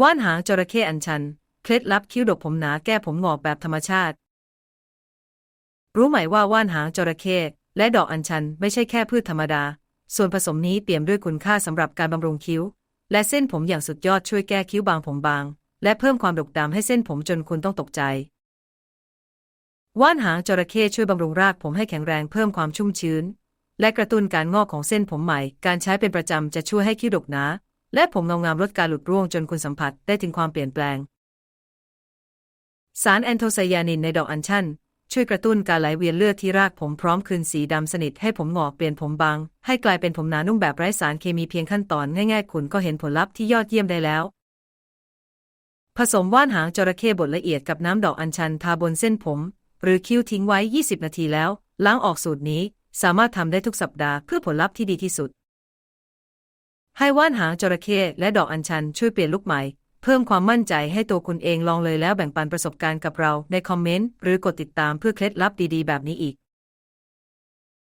ว่านหางจระเข้อัญชัน เคล็ดลับคิ้วดกผมหนาแก้ผมงอกแบบธรรมชาติ รู้ไหมว่าว่านหางจระเข้และดอกอัญชันไม่ใช่แค่พืชธรรมดา ส่วนผสมนี้เปี่ยมด้วยคุณค่าสำหรับการบำรุงคิ้ว และเส้นผมอย่างสุดยอดช่วยแก้คิ้วบางผมบาง และเพิ่มความดกดำให้เส้นผมจนคุณต้องตกใจ ว่านหางจระเข้ช่วยบำรุงรากผมให้แข็งแรงเพิ่มความชุ่มชื้น และกระตุ้นการงอกของเส้นผมใหม่ การใช้เป็นประจำจะช่วยให้คิ้วดกหนา และผมเงางามลดการหลุดร่วงจนคุณสัมผัสได้ถึงความเปลี่ยนแปลง สารแอนโทไซยานินในดอกอัญชันช่วยกระตุ้นการไหลเวียนเลือดที่รากผมพร้อมคืนสีดำสนิทให้ผมหงอกเปลี่ยนผมบาง ให้กลายเป็นผมหนานุ่มแบบไร้สารเคมีเพียงขั้นตอนง่ายๆ คุณก็เห็นผลลัพธ์ที่ยอดเยี่ยมได้แล้ว ผสมว่านหางจระเข้บดละเอียดกับน้ำดอกอัญชันทาบนเส้นผม หรือคิ้วทิ้งไว้ 20 นาทีแล้ว ล้างออกสูตรนี้ สามารถทำได้ทุกสัปดาห์เพื่อผลลัพธ์ที่ดีที่สุด ให้ว่านหางจระเข้และดอกอัญชันช่วยเปลี่ยนลุกใหม่ เพิ่มความมั่นใจให้ตัวคุณเองลองเลยแล้วแบ่งปันประสบการณ์กับเราในคอมเมนต์หรือกดติดตามเพื่อเคล็ดลับดีๆ แบบนี้อีก